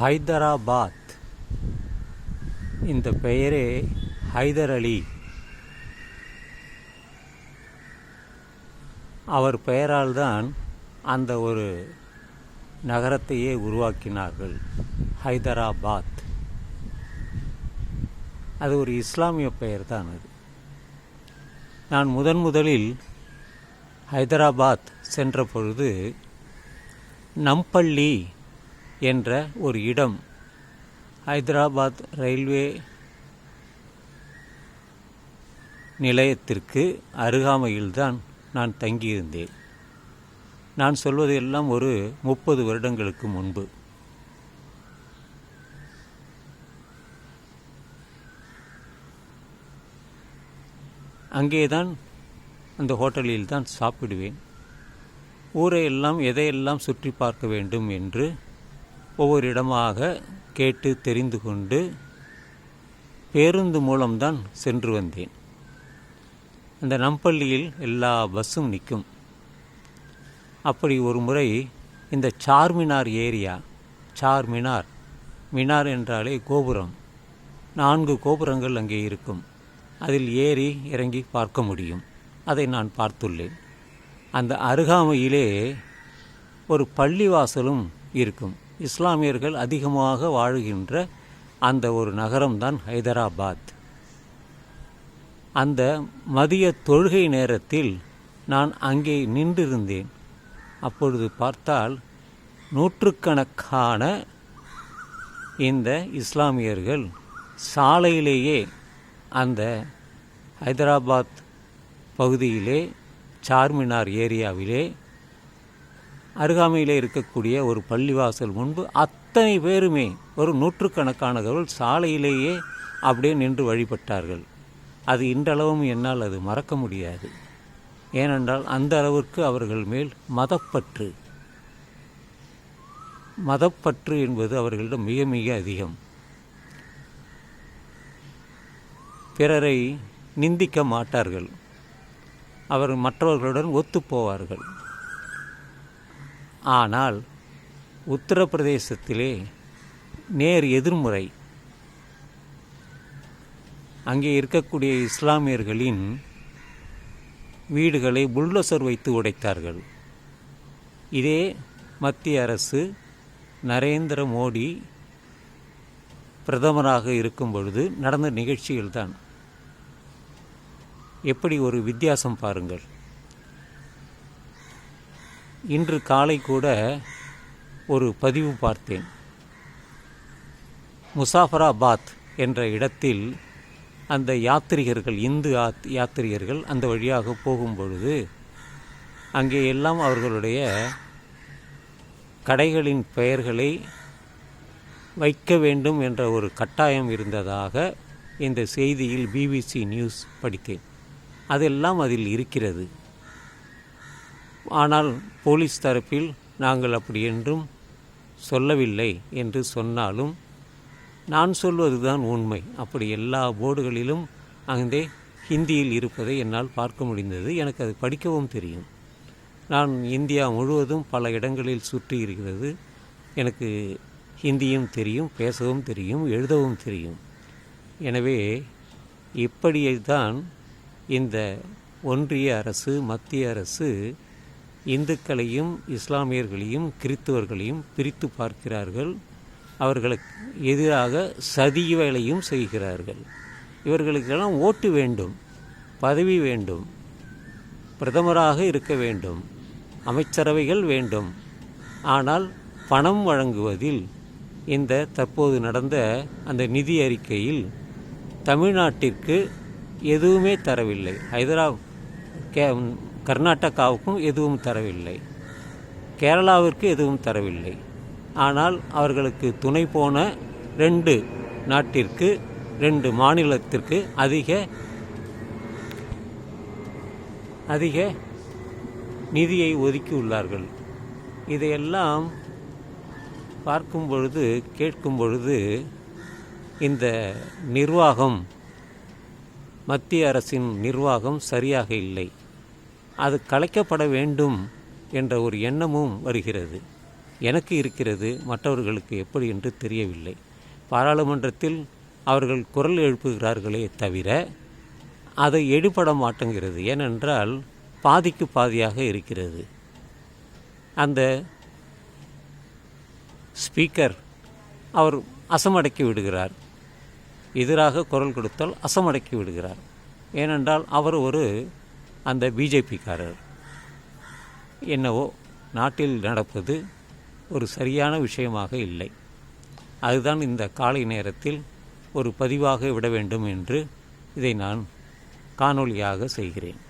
ஹைதராபாத். இந்த பெயரே ஹைதர் அலி. அவர் பெயரால் தான் அந்த ஒரு நகரத்தையே உருவாக்கினார்கள் ஹைதராபாத். அது ஒரு இஸ்லாமிய பெயர் தான் அது. நான் முதன் முதலில் ஹைதராபாத் சென்ற பொழுது நம்பள்ளி என்ற ஒரு இடம். ஹைதராபாத் ரயில்வே நிலையத்திற்கு அருகாமையில்தான் நான் தங்கியிருந்தேன். நான் சொல்வது எல்லாம் ஒரு முப்பது வருடங்களுக்கு முன்பு. அங்கேதான் அந்த ஹோட்டலில் தான் சாப்பிடுவேன். ஊரை எல்லாம் எதையெல்லாம் சுற்றி பார்க்க வேண்டும் என்று ஒவ்வொரு இடமாக கேட்டு தெரிந்து கொண்டு பேருந்து மூலம்தான் சென்று வந்தேன். அந்த நம்பள்ளியில் எல்லா பஸ்ஸும் நிற்கும். அப்படி ஒரு முறை இந்த சார்மினார் ஏரியா சார்மினார் மினார் என்றாலே கோபுரம். நான்கு கோபுரங்கள் அங்கே இருக்கும். அதில் ஏறி இறங்கி பார்க்க முடியும். அதை நான் பார்த்துள்ளேன். அந்த அருகாமையிலே ஒரு பள்ளிவாசலும் இருக்கும். இஸ்லாமியர்கள் அதிகமாக வாழுகின்ற அந்த ஒரு நகரம்தான் ஹைதராபாத். அந்த மதிய தொழுகை நேரத்தில் நான் அங்கே நின்றிருந்தேன். அப்பொழுது பார்த்தால் நூற்றுக்கணக்கான இந்த இஸ்லாமியர்கள் சாலையிலேயே அந்த ஹைதராபாத் பகுதியிலே சார்மினார் ஏரியாவிலே அருகாமையிலே இருக்கக்கூடிய ஒரு பள்ளிவாசல் முன்பு அத்தனை பேருமே ஒரு நூற்றுக்கணக்கானவர்கள் சாலையிலேயே அப்படியே நின்று வழிபட்டார்கள். அது இன்றளவும் என்னால் அது மறக்க முடியாது. ஏனென்றால் அந்த அளவிற்கு அவர்கள் மேல் மதப்பற்று. மதப்பற்று என்பது அவர்களிடம் மிக மிக அதிகம். பிறரை நிந்திக்க மாட்டார்கள். அவர் மற்றவர்களுடன் ஒத்துப்போவார்கள் ஆனால் உத்தரப்பிரதேசத்திலே நேர் எதிர்முறை. அங்கே இருக்கக்கூடிய இஸ்லாமியர்களின் வீடுகளை புல்டோசர் வைத்து உடைத்தார்கள். இதே மத்திய அரசு நரேந்திர மோடி பிரதமராக இருக்கும் பொழுது நடந்த நிகழ்ச்சிகள்தான் எப்படி ஒரு வித்தியாசம் பாருங்கள். இன்று காலை கூட ஒரு பதிவு பார்த்தேன். முசாஃபராபாத் என்ற இடத்தில் அந்த யாத்திரிகர்கள் இந்து யாத்திரிகர்கள் அந்த வழியாக போகும் பொழுது அங்கே எல்லாம் அவர்களுடைய கடைகளின் பெயர்களை வைக்க வேண்டும் என்ற ஒரு கட்டாயம் இருந்ததாக இந்த செய்தியில் பிபிசி நியூஸ் படித்தேன். அதெல்லாம் அதில் இருக்கிறது. ஆனால் போலீஸ் தரப்பில் நாங்கள் அப்படி என்றும் சொல்லவில்லை என்று சொன்னாலும் நான் சொல்வது தான் உண்மை. அப்படி எல்லா போர்டுகளிலும் அங்கே ஹிந்தியில் இருப்பதை என்னால் பார்க்க முடிந்தது. எனக்கு அது படிக்கவும் தெரியும். நான் இந்தியா முழுவதும் பல இடங்களில் சுற்றி இருக்கிறது. எனக்கு ஹிந்தியும் தெரியும் பேசவும் தெரியும் எழுதவும் தெரியும். எனவே இப்படியேதான் இந்த ஒன்றிய அரசு மத்திய அரசு இந்துக்களையும் இஸ்லாமியர்களையும் கிறித்துவர்களையும் பிரித்து பார்க்கிறார்கள். அவர்களுக்கு எதிராக சதி வேலையும் செய்கிறார்கள். இவர்களுக்கெல்லாம் ஓட்டு வேண்டும் பதவி வேண்டும் பிரதமராக இருக்க வேண்டும் அமைச்சரவைகள் வேண்டும். ஆனால் பணம் வழங்குவதில் இந்த தற்போது நடந்த அந்த நிதி அறிக்கையில் தமிழ்நாட்டிற்கு எதுவுமே தரவில்லை. ஹைதராபாத் கே கர்நாடகாவுக்கும் எதுவும் தரவில்லை. கேரளாவிற்கு எதுவும் தரவில்லை. ஆனால் அவர்களுக்கு துணை போன ரெண்டு நாட்டிற்கு ரெண்டு மாநிலத்திற்கு அதிக அதிக நிதியை ஒதுக்கியுள்ளார்கள் இதையெல்லாம் பார்க்கும் பொழுது கேட்கும் பொழுது இந்த நிர்வாகம் மத்திய அரசின் நிர்வாகம் சரியாக இல்லை. அது கலைக்கப்பட வேண்டும் என்ற ஒரு எண்ணமும் வருகிறது. எனக்கு இருக்கிறது மற்றவர்களுக்கு எப்படி என்று தெரியவில்லை. பாராளுமன்றத்தில் அவர்கள் குரல் எழுப்புகிறார்களே தவிர அதை எடுபட மாட்டேங்கிறது. ஏனென்றால் பாதிக்கு பாதியாக இருக்கிறது. அந்த ஸ்பீக்கர் அவர் அசமடக்கி விடுகிறார். எதிராக குரல் கொடுத்தால் அசமடக்கி விடுகிறார். ஏனென்றால் அவர் ஒரு அந்த பிஜேபிக்காரர். என்னவோ நாட்டில் நடப்பது ஒரு சரியான விஷயமாக இல்லை. அதுதான் இந்த காலை நேரத்தில் ஒரு பதிவாக விட வேண்டும் என்று இதை நான் காணொளியாக செய்கிறேன்.